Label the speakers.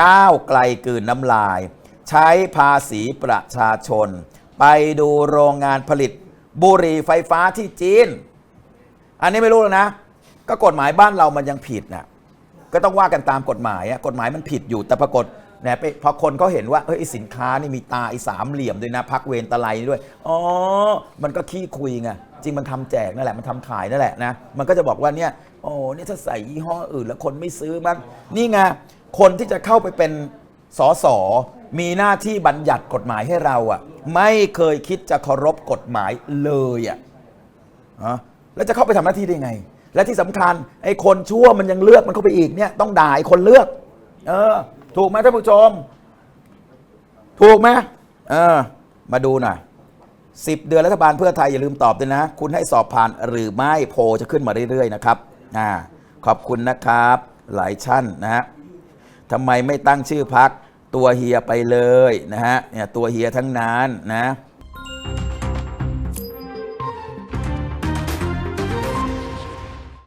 Speaker 1: ก้าวไกลกืนน้ำลาย ใช้ภาษีประชาชน ไปดูโรงงานผลิต บุหรี่ไฟฟ้าที่จีน อันนี้ไม่รู้แล้วนะ ก็กฎหมายบ้านเรามันยังผิดนะก็ต้องว่ากันตามกฎหมายกฎหมายมันผิดอยู่แต่ปรากฏเนี่ยไปพอคนเขาเห็นว่าเฮ้ยไอ้สินค้านี่มีตาไอ้สามเหลี่ยมด้วยนะพักเวรตะไลด้วยอ๋อมันก็ขี้คุยไงจริงมันทำแจกนั่นแหละมันทำขายนั่นแหละนะมันก็จะบอกว่าเนี่ยโอ้เนี่ยถ้าใส่ยี่ห้ออื่นแล้วคนไม่ซื้อมันนี่ไง คนที่จะเข้าไปเป็นสสมีหน้าที่บัญญัติกฎหมายให้เราอะไม่เคยคิดจะเคารพกฎหมายเลยอะฮะแล้วจะเข้าไปทำหน้าที่ได้ไง และที่สำคัญไอ้คนชั่วมันยังเลือกมันเข้าไปอีกเนี่ยต้องด่าไอ้คนเลือก เออ ถูกไหมท่านผู้ชม ถูกไหมเออ มาดูหน่อยสิบเดือนรัฐบาลเพื่อไทยอย่าลืมตอบด้วยนะ คุณให้สอบผ่านหรือไม่โพจะขึ้นมาเรื่อยๆนะครับอ่าขอบคุณนะครับ หลายชั้นนะฮะ ทำไมไม่ตั้งชื่อพักตัวเฮียไปเลยนะฮะเนี่ยตัวเฮียทั้งนั้นนะ